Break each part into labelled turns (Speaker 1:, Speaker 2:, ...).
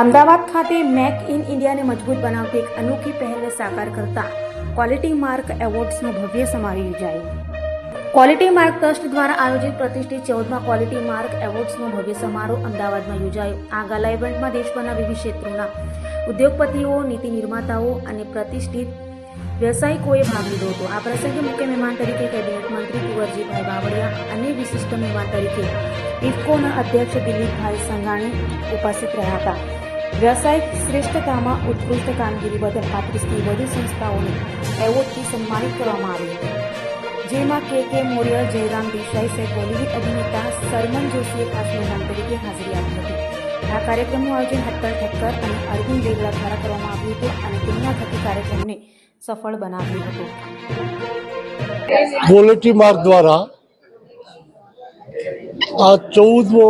Speaker 1: અમદાવાદ ખાતે make in ઇન્ડિયાને મજબૂત બનાવતી એક અનોખી પહેલને સાકાર કરતા ક્વોલિટી માર્ક એવોર્ડ્સનો ભવ્ય સમારોહ યોજાયો. ક્વોલિટી માર્ક ટ્રસ્ટ દ્વારા આયોજિત પ્રતિષ્ઠિત ચૌદમાં ક્વોલિટી માર્ક એવોર્ડ્સનો ભવ્ય સમારોહ અમદાવાદમાં યોજાયો. આ ગાલા ઇવેન્ટમાં દેશભરના વિવિધ ક્ષેત્રોના ઉદ્યોગપતિઓ, નીતિ નિર્માતાઓ અને પ્રતિષ્ઠિત વ્યવસાયિકોએ ભાગ લીધો હતો. આ પ્રસંગે મુખ્ય મહેમાન તરીકે કેબિનેટ મંત્રી કુંવરજીભાઈ બાવળિયા અને વિશિષ્ટ મહેમાન તરીકે ઇફકોના અધ્યક્ષ દિલીપભાઈ સંઘાણી ઉપસ્થિત રહ્યા હતા. વ્યવસાયિક શ્રેષ્ઠતામાં ઉત્કૃષ્ટ કામગીરી બદલ પાંત્રીસથી વધુ સંસ્થાઓને એવોર્ડથી સન્માનિત કરવામાં આવી જેમાં કે કે મોર્ય જયરામ દેસાઈ સહિત બોલિવૂડ અભિનેતા સરમન જોશીએ ખાસ મહેમાન તરીકે હાજરી આપી હતી. આ કાર્યક્રમનું આયોજન હત્તર ઠક્કર અને અરવિંદ દેગલા દ્વારા કરવામાં આવ્યું હતું અને તેમના થકી કાર્યક્રમને સફળ બનાવ્યું હતું.
Speaker 2: બોલેટી માર્ગ દ્વારા આ ચૌદમો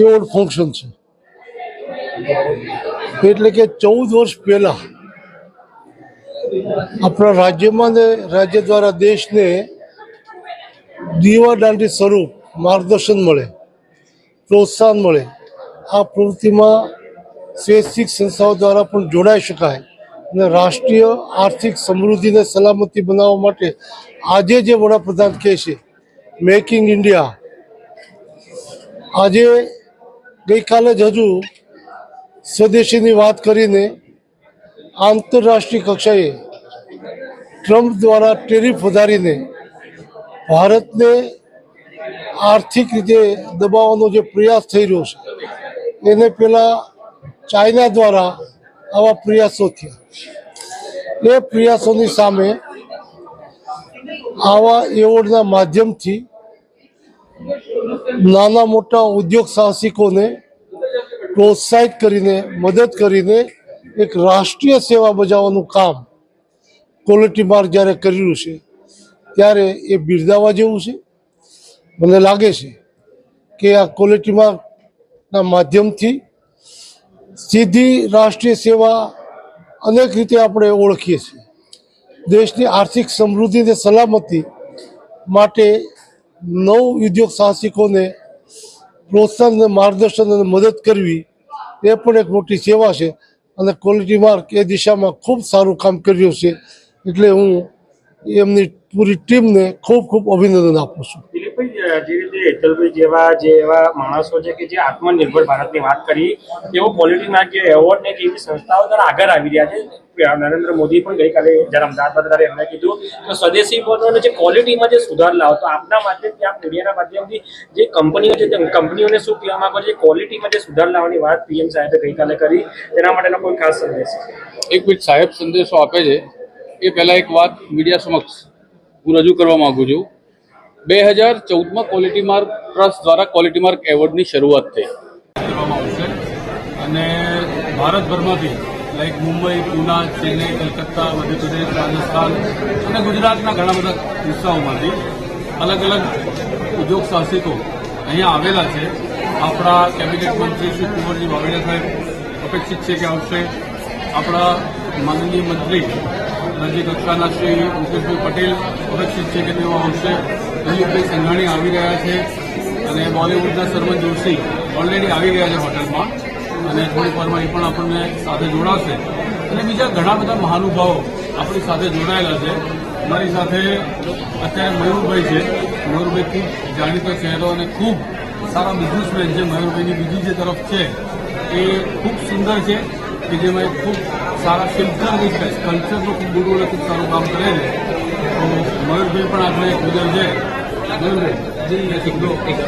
Speaker 2: એવોર્ડ ફંક્શન છે. એટલે કે ચૌદ વર્ષ પહેલા આપણા રાજ્યમાં ને રાજ્ય દ્વારા દેશને દીવા દાંડી સ્વરૂપ માર્ગદર્શન મળે, પ્રોત્સાહન મળે. આ પ્રવૃત્તિમાં સ્વૈચ્છિક સંસ્થાઓ દ્વારા પણ જોડાઈ શકાય અને રાષ્ટ્રીય આર્થિક સમૃદ્ધિને સલામતી બનાવવા માટે આજે જે વડાપ્રધાન કહે છે મેક ઇન ઇન્ડિયા આજે ગઈકાલે જ હજુ સ્વદેશીની વાત કરીને આંતરરાષ્ટ્રીય કક્ષાએ ટ્રમ્પ દ્વારા ટેરિફ વધારીને ભારતને આર્થિક રીતે દબાવવાનો જે પ્રયાસ થઈ રહ્યો છે, એને પહેલાં ચાઇના દ્વારા આવા પ્રયાસો થયા. એ પ્રયાસોની સામે આવા એવોર્ડના માધ્યમથી નાના મોટા ઉદ્યોગ સાહસિકોને પ્રોત્સાહિત કરીને, મદદ કરીને એક રાષ્ટ્રીય સેવા બજાવવાનું કામ ક્વોલિટી માર્ક જ્યારે કર્યું છે, ત્યારે એ બિરદાવા જેવું છે. મને લાગે છે કે આ ક્વોલિટી માર્કના માધ્યમથી સીધી રાષ્ટ્રીય સેવા અનેક રીતે આપણે ઓળખીએ છીએ. દેશની આર્થિક સમૃદ્ધિ અને સલામતી માટે નવ ઉદ્યોગ સાહસિકોને પ્રોત્સાહન અને માર્ગદર્શન અને મદદ કરવી, એ પણ એક મોટી સેવા છે. અને ક્વોલિટી માર્ક એ દિશામાં ખૂબ સારું કામ કર્યું છે. એટલે હું એમની પૂરી ટીમને ખૂબ ખૂબ અભિનંદન આપું છું.
Speaker 3: જે રીતે હેતલભાઈ જેવા, જે એવા માણસો છે કે જે આત્મનિર્ભર ભારતની વાત કરી, તેઓ ક્વોલિટીના જે એવોર્ડ ને જેવી સંસ્થાઓ દ્વારા આગળ આવી રહ્યા છે. નરેન્દ્ર મોદી પણ ગઈકાલે જ્યારે અમદાવાદ ત્યારે એમણે કીધું તો સ્વદેશી બોર્ડનો જે ક્વોલિટીમાં જે સુધાર લાવો, તો આપના માધ્યમથી આપ મીડિયાના માધ્યમથી જે કંપનીઓ છે, તે કંપનીઓને શું કહેવા માંગો છો? ક્વોલિટીમાં જે સુધાર લાવવાની વાત પીએમ સાહેબે ગઈકાલે કરી, તેના માટેનો કોઈ ખાસ સંદેશ?
Speaker 4: એક મિનિટ સાહેબ, સંદેશો આપે છે. એ પહેલાં એક વાત મીડિયા સમક્ષ હું રજૂ કરવા માગું છું. બે હજાર ચૌદમાં ક્વોલિટી માર્ક ટ્રસ્ટ દ્વારા ક્વોલિટી માર્ક એવોર્ડની શરૂઆત થઈ.
Speaker 5: અને ભારતભરમાંથી લાઈક મુંબઈ, પુના, ચેન્નઈ, કલકત્તા, મધ્યપ્રદેશ, રાજસ્થાન અને ગુજરાતના ઘણા બધા કિસ્સાઓમાંથી અલગ અલગ ઉદ્યોગ સાહસિકો અહીંયા આવેલા છે. આપણા કેબિનેટ મંત્રી શ્રી કુંવરજી બાવળિયા સાહેબ અપેક્ષિત છે કે આવશે. આપણા માનનીય મંત્રી રાજ્ય કક્ષાના શ્રી મુકેશભાઈ પટેલ અપેક્ષિત છે કે તેઓ આવશે. દિલીપભાઈ સંઘાણી આવી રહ્યા છે અને બોલિવૂડના સરમન જોશી ઓલરેડી આવી ગયા છે હોટલમાં. અને થોડીક વારમાં એ પણ આપણને સાથે જોડાશે. અને બીજા ઘણા બધા મહાનુભાવો આપણી સાથે જોડાયેલા છે. મારી સાથે અત્યારે મયુરભાઈ છે. મયુરભાઈ ખૂબ જાણીતો ચહેરો અને ખૂબ સારા બિઝનેસમેન છે. મયુરભાઈની બીજી જે તરફ છે એ ખૂબ સુંદર છે કે જેમાં ખૂબ સારા શિલ્પકાર કલ્ચરનું ખૂબ મોટું અને ખૂબ સારું કામ કરે છે. તો મયુરભાઈ પણ આપણે એક ઉદય છે. મયુરભાઈ જી એક